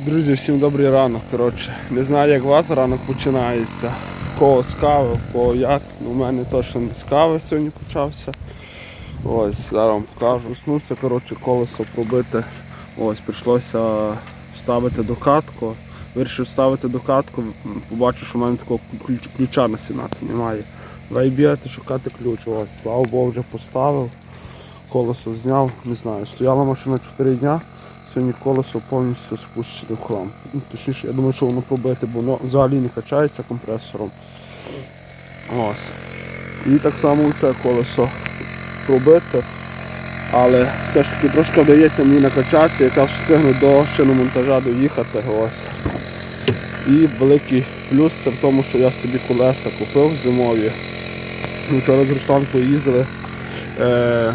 Друзі, всім добрий ранок. Коротше, не знаю, як у вас ранок починається. Кого з кави, кого як. Ну, у мене точно з кави сьогодні почався. Ось, зараз вам покажу. Уснувся, коротше, колесо пробите. Ось, прийшлося вставити докатку. Вирішив вставити докатку, побачив, що в мене такого ключ- ключа на 17 немає. Давай бігати, шукати ключ. Ось, слава Богу, вже поставив. Колесо зняв, не знаю. Стояла машина 4 дня. Сьогодні колесо повністю спущене в хлам. Ну, точніше, я думаю, що воно пробите, бо воно взагалі не качається компресором. Ось. І так само це колесо пробите. Але все ж таки трошки вдається мені накачатися, якраз встигну до шиномонтажа доїхати. Ось. І великий плюс це в тому, що я собі колеса купив зимові. Вчора з Русланкою їздили. Е-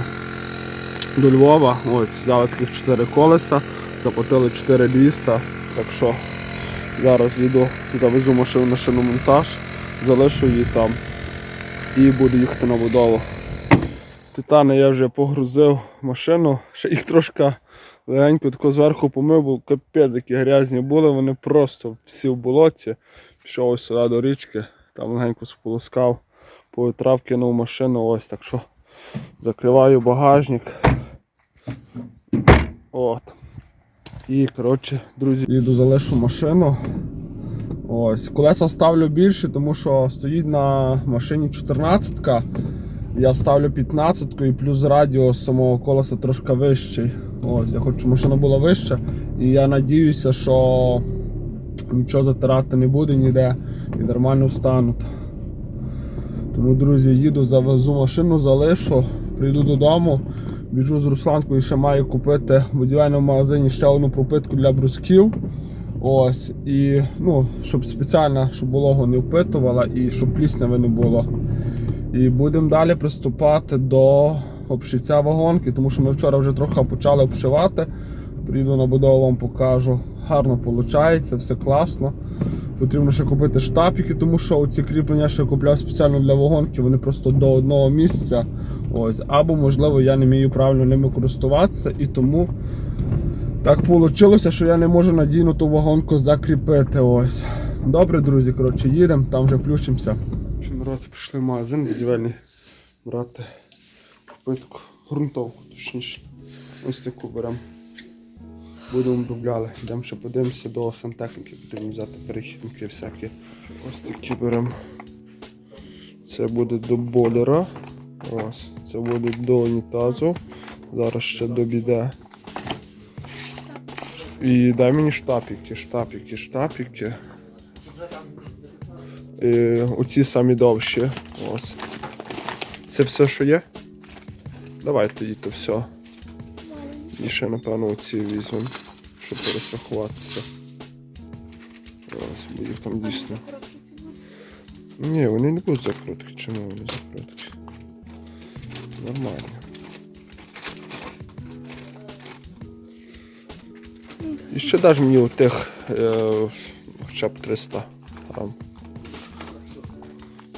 до Львова. Ось, взяли таких 4 колеса, заплатили 4200. Так що зараз їду, завезу машину на шиномонтаж, залишу її там і буду їхати на будову. Титани я вже погрузив машину, ще їх трошки легенько тако зверху помив, бо капець, які грязні були, вони просто всі в болоті. Пішов ось сюди до річки, там легенько сполоскав, повитрав, кинув машину, ось так що закриваю багажник. От. І, коротше, друзі, їду залишу машину. Ось. Колеса ставлю більше, тому що стоїть на машині 14 ка Я ставлю 15 ку і плюс радіус самого колеса трошки вищий. Ось, я хочу, щоб машина була вища. І я надіюся, що нічого затирати не буде ніде і нормально встануть. Тому, друзі, їду, завезу машину, залишу, прийду додому, біжу з Русланкою, ще маю купити в будівельному магазині ще одну пропитку для брусків. Ось, і ну, щоб спеціально, щоб вологу не впитувала і щоб плісняви не було. І будемо далі приступати до обшиття вагонки, тому що ми вчора вже трохи почали обшивати. Прийду на будову, вам покажу. Гарно виходить, все класно. Потрібно ще купити штапики, тому що ці кріплення, що я купляв спеціально для вагонки, вони просто до одного місця. Ось. Або, можливо, я не вмію правильно ними користуватися і тому так вийшло, що я не можу надійно ту вагонку закріпити. Ось. Добре, друзі, коротше, їдемо, там вже включимося. Народ, прийшли в магазин будівельний брати купитку, грунтовку, точніше. Ось таку беремо. Будемо обробляли. Йдемо ще подивимося до сантехніки, потрібно взяти перехідники всякі. Ось такі беремо. Це буде до бойлера. Ось. Це буде до унітазу. Зараз ще до біде. І дай мені штапики, штапики, штапики. І оці самі довші. Ось. Це все, що є? Давай тоді то все. І ще, напевно, оці візьмемо, щоб перестрахуватися. Ось, бо їх там дійсно. Ні, вони не будуть закрутки. Чому вони закрутки? Нормально. І ще даж мені отих е, хоча б 300 грам.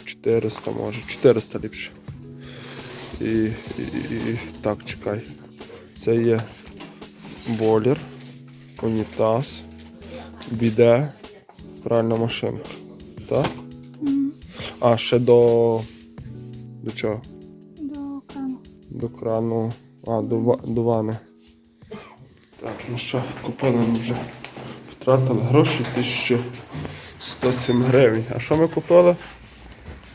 400 може, 400 ліпше. І, і, і так, чекай. Це є бойлер, унітаз, біде, пральна машинка. Так? А, ще до. До чого? До крану. До крану. А, до, до вани. Так, ну що, купили ми вже. Втратили гроші 1107 гривень. А що ми купили?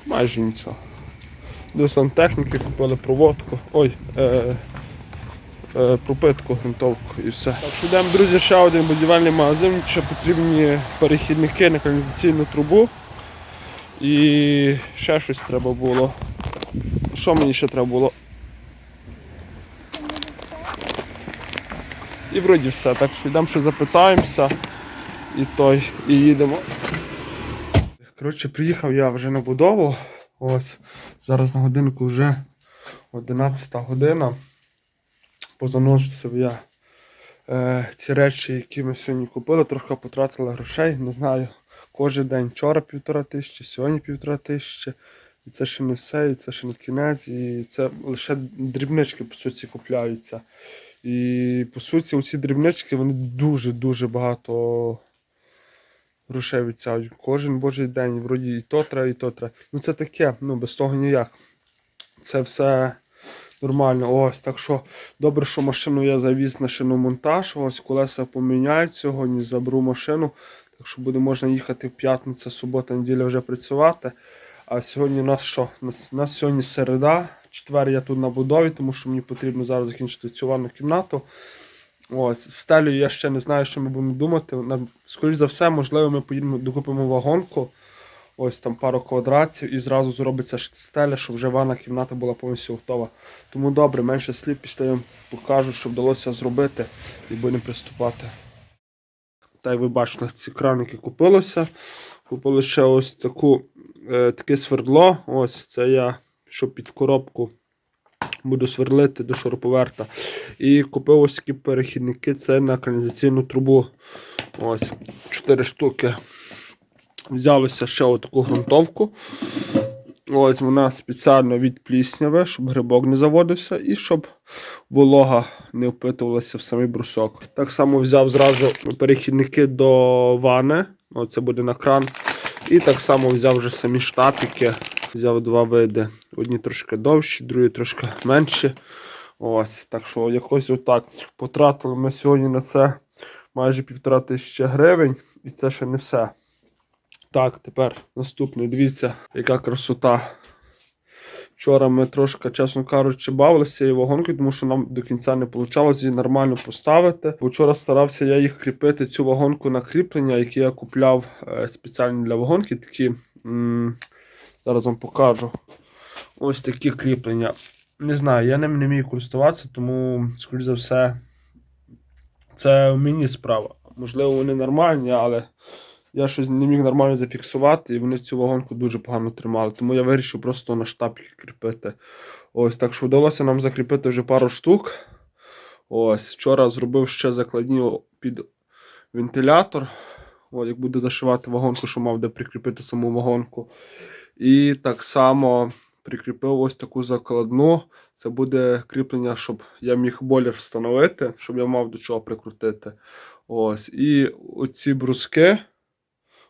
Майже нічого. До сантехніки купили проводку. Ой, е, пропитку, грунтовку і все. Так що йдемо, друзі, ще один будівельний магазин. Ще потрібні перехідники на каналізаційну трубу. І ще щось треба було. Що мені ще треба було? І вроді все. Так що йдемо ще запитаємося. І той, і їдемо. Коротше, приїхав я вже на будову. Ось. Зараз на годинку вже 11 година. Позаносив я е, ці речі, які ми сьогодні купили, трохи потратили грошей, не знаю. Кожен день вчора півтора тисячі, сьогодні півтора тисячі. І це ще не все, і це ще не кінець, і це лише дрібнички по суті купляються. І по суті, оці дрібнички вони дуже-дуже багато грошей відцяють. Кожен божий день, вроді і то треба, і то треба. Ну це таке, ну без того ніяк. Це все нормально. Ось, так що добре, що машину я завіз на шиномонтаж. Ось колеса поміняють сьогодні, заберу машину. Так що буде можна їхати в п'ятниця, субота, неділя вже працювати. А сьогодні у нас що? У нас, нас сьогодні середа. Четвер я тут на будові, тому що мені потрібно зараз закінчити цю ванну кімнату. Ось, стелю я ще не знаю, що ми будемо думати. Скоріше за все, можливо, ми поїдемо докупимо вагонку. Ось там пару квадратів і зразу зробиться стеля, щоб вже ванна кімната була повністю готова. Тому добре, менше слів пішли я вам покажу, що вдалося зробити і будемо приступати. Та й ви бачите, ці краники купилося. Купили ще ось таку, е, таке свердло. Ось це я що під коробку буду сверлити до шуруповерта. І купив ось такі перехідники. Це на каналізаційну трубу. Ось 4 штуки. Взялося ще отаку ґрунтовку. Ось вона спеціально від плісняви, щоб грибок не заводився і щоб волога не впитувалася в самий брусок. Так само взяв зразу перехідники до вани. Оце буде на кран. І так само взяв вже самі штапики. Взяв два види. Одні трошки довші, другі трошки менші. Ось, так що якось отак. Потратили ми сьогодні на це майже півтора тисячі гривень, і це ще не все. Так, тепер наступний. Дивіться, яка красота. Вчора ми трошки, чесно кажучи, бавилися цією вагонкою, тому що нам до кінця не вийшло її нормально поставити. Вчора старався я їх кріпити, цю вагонку на кріплення, які я купляв е, спеціально для вагонки. Такі, зараз вам покажу. Ось такі кріплення. Не знаю, я ним не вмію користуватися, тому, скоріш за все, це мені справа. Можливо, вони нормальні, але я щось не міг нормально зафіксувати, і вони цю вагонку дуже погано тримали. Тому я вирішив просто на штапки кріпити. Ось так що вдалося нам закріпити вже пару штук. Ось, вчора зробив ще закладні під вентилятор. От, як буду зашивати вагонку, що мав де прикріпити саму вагонку. І так само прикріпив ось таку закладну. Це буде кріплення, щоб я міг бойлер встановити, щоб я мав до чого прикрутити. Ось. І оці бруски.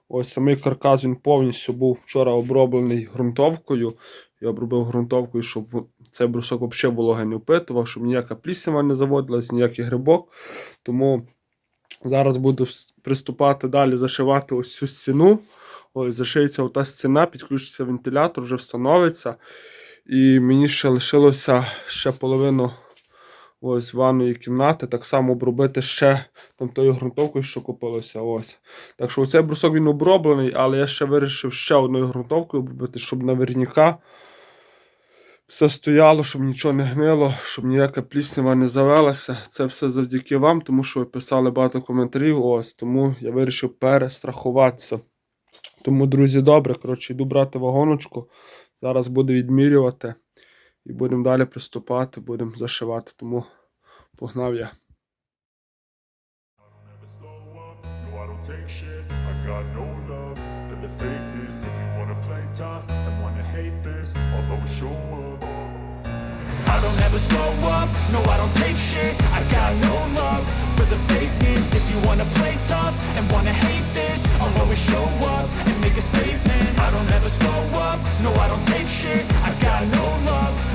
Ось самий каркас він повністю був вчора оброблений ґрунтовкою. Я обробив ґрунтовкою, щоб цей брусок взагалі вологи не впитував, щоб ніяка пліснява не заводилась, ніякий грибок. Тому зараз буду приступати далі зашивати ось цю стіну. Ось зашиється ота стіна, підключиться вентилятор, вже встановиться. І мені ще лишилося ще половину ось ванної кімнати. Так само обробити ще там тою ґрунтовкою, що купилося. Ось. Так що оцей брусок він оброблений, але я ще вирішив ще одною ґрунтовкою обробити, щоб наверняка все стояло, щоб нічого не гнило, щоб ніяка пліснява не завелася. Це все завдяки вам, тому що ви писали багато коментарів. Ось тому я вирішив перестрахуватися. Тому, друзі, добре. Коротше, йду брати вагоночку. Зараз буду відмірювати і будемо далі приступати, будемо зашивати. Тому погнав я. never slow up, no I don't take shit I got no love for the fakeness If you wanna play tough and wanna hate this I'll always show up I don't ever slow up, no I don't take shit I got no love for the fakeness If you wanna play tough and wanna hate this I'll always show up and make a statement I don't ever slow up, no I don't take shit I got no love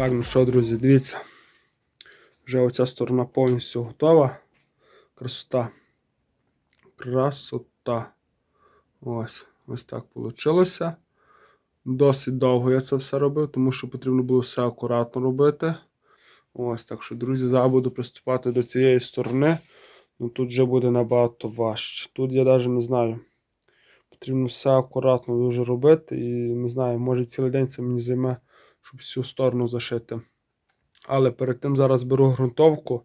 Так, ну що, друзі, дивіться. Вже оця сторона повністю готова. Красота. Красота. Ось. Ось так вийшло. Досить довго я це все робив, тому що потрібно було все акуратно робити. Ось, так що, друзі, зараз буду приступати до цієї сторони. Ну тут вже буде набагато важче. Тут я навіть не знаю. Потрібно все акуратно дуже робити. І не знаю, може цілий день це мені займе, щоб всю сторону зашити. Але перед тим зараз беру ґрунтовку,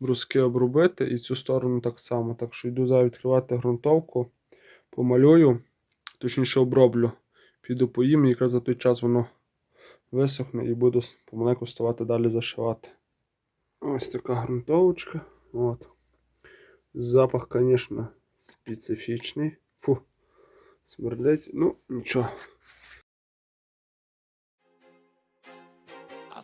бруски обробити і цю сторону так само. Так що йду зараз відкривати ґрунтовку, помалюю, точніше оброблю. Піду поїм, і якраз за той час воно висохне і буду помаленьку вставати далі зашивати. Ось така ґрунтовочка. От. Запах, звісно, специфічний. Фу, смердить. Ну, нічого.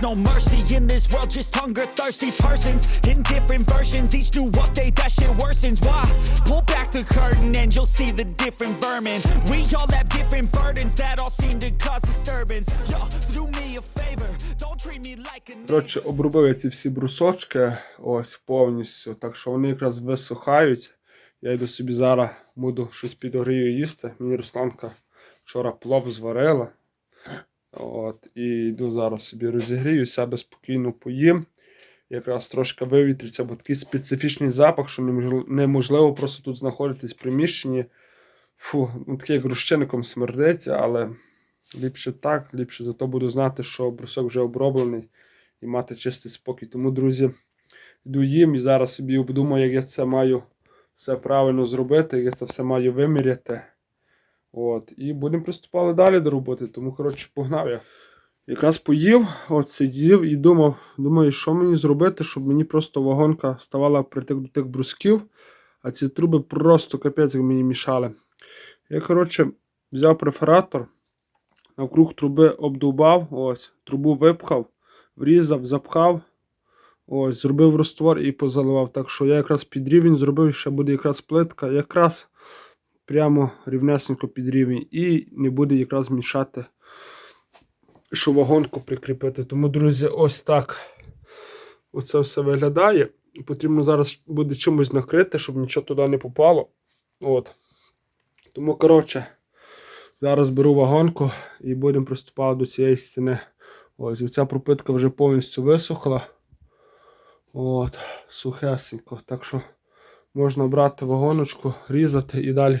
there's no mercy in this world, just hunger thirsty persons in different versions. Each new update, that shit worsens. Why? Pull back the curtain and you'll see the different vermin. We all have different burdens that all seem to cause disturbance. Yo, so do me a favor, don't treat me like a Коротше, обробив ці всі брусочки ось повністю, так що вони якраз висухають. Я йду собі зараз, буду щось підогрію їсти. Мені Русланка вчора плов зварила. От, і йду зараз собі розігрію, себе спокійно поїм. Якраз трошки вивітриться, бо такий специфічний запах, що неможливо, просто тут знаходитись в приміщенні. Фу, ну такий як розчинником смердить, але ліпше так, ліпше зато буду знати, що брусок вже оброблений і мати чистий спокій. Тому, друзі, йду їм і зараз собі обдумаю, як я це маю все правильно зробити, як я це все маю виміряти. От, і будемо приступати далі до роботи. Тому, коротше, погнав я. Якраз поїв, от сидів і думав, думаю, що мені зробити, щоб мені просто вагонка ставала притик до тих брусків, а ці труби просто капець як мені мішали. Я, коротше, взяв перфоратор, навкруг труби обдубав, ось, трубу випхав, врізав, запхав, ось, зробив розтвор і позаливав. Так що я якраз під рівень зробив, ще буде якраз плитка, якраз прямо рівнесенько під рівень і не буде якраз мішати, що вагонку прикріпити. Тому, друзі, ось так оце все виглядає. Потрібно зараз буде чимось накрити, щоб нічого туди не попало. От. Тому, коротше, зараз беру вагонку і будемо приступати до цієї стіни. Ось, і ця пропитка вже повністю висохла. От, сухесенько. Так що можна брати вагоночку, різати і далі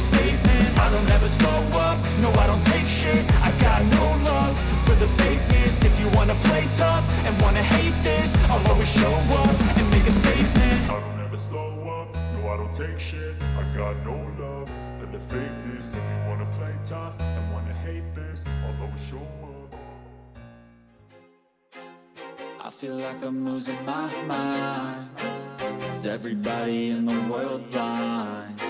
a statement I don't ever slow up, no I don't take shit. I got no love for the fakeness. If you wanna play tough and wanna hate this I'll always show up and make a statement. I don't ever slow up, no I don't take shit. I got no love for the fakeness. If you wanna play tough and wanna hate this I'll always show up. I feel like I'm losing my mind. Is everybody in the world blind?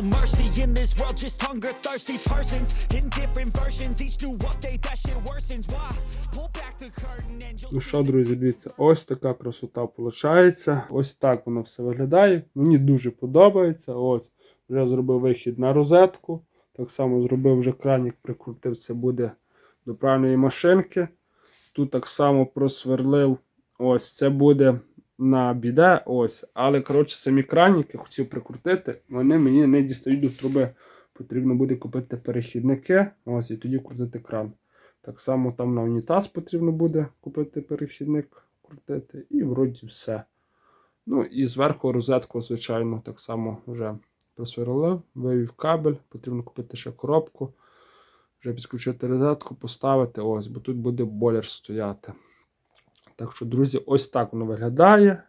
No mercy in this world, just hunger thirsty persons in different versions. Each new update, that shit worsens. Why? Pull back the curtain and you'll Ну що, друзі, дивіться, ось така красота виходить. Ось так воно все виглядає. Мені дуже подобається. Ось, вже зробив вихід на розетку. Так само зробив вже кранік, прикрутив, це буде до правильної машинки. Тут так само просверлив. Ось це буде на біде. Ось. Але коротше, самі краніки хотів прикрутити. Вони мені не дістають до труби. Потрібно буде купити перехідники. Ось і тоді крутити кран. Так само там на унітаз потрібно буде купити перехідник, крутити, і вроді все. Ну і зверху розетку, звичайно, так само вже просверлив, вивів кабель, потрібно купити ще коробку, вже підключити розетку, поставити ось, бо тут буде бойлер стояти. Так що, друзі, ось так воно виглядає.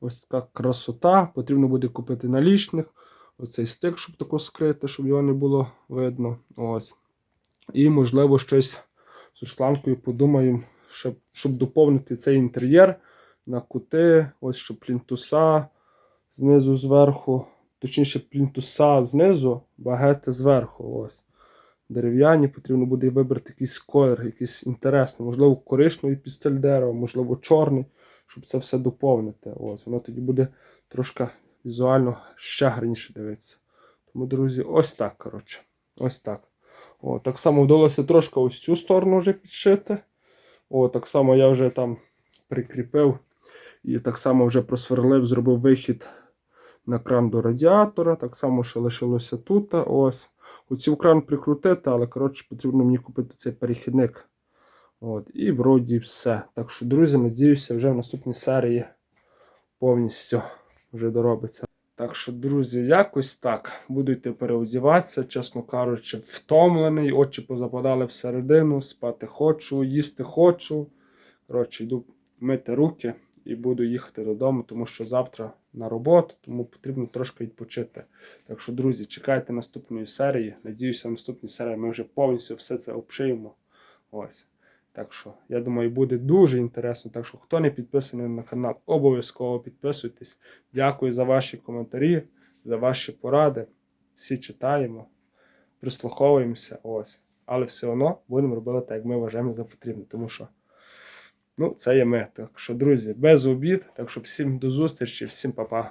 Ось така красота. Потрібно буде купити налічник. Оцей стик, щоб тако скрити, щоб його не було видно. Ось. І, можливо, щось з шланкою подумаю, щоб, щоб доповнити цей інтер'єр на кути, ось щоб плінтуса знизу зверху, точніше плінтуса знизу, багети зверху. Ось. Дерев'яні, потрібно буде вибрати якийсь колір, якийсь інтересний, можливо, коричневий пістель дерева, можливо, чорний, щоб це все доповнити. Ось, воно тоді буде трошки візуально ще гарніше дивитися. Тому, друзі, ось так, коротше. Ось так. О, так само вдалося трошки ось цю сторону вже підшити. О, так само я вже там прикріпив і так само вже просверлив, зробив вихід на кран до радіатора. Так само ще лишилося тут. Ось. Хотів кран прикрутити, але коротше потрібно мені купити цей перехідник. От, і вроді все. Так що, друзі, надіюся, вже в наступній серії повністю вже доробиться. Так що, друзі, якось так. Буду переодіватися, чесно кажучи, втомлений, очі позападали всередину, спати хочу, їсти хочу. Коротше, йду мити руки і буду їхати додому, тому що завтра на роботу, тому потрібно трошки відпочити. Так що, друзі, чекайте наступної серії. Надіюся, в наступній серії ми вже повністю все це обшиємо. Ось. Так що, я думаю, буде дуже інтересно. Так що, хто не підписаний на канал, обов'язково підписуйтесь. Дякую за ваші коментарі, за ваші поради. Всі читаємо, прислуховуємося. Ось. Але все одно будемо робити так, як ми вважаємо за потрібне. Тому що ну, це є ми. Так що, друзі, без обід. Так що всім до зустрічі, всім па-па.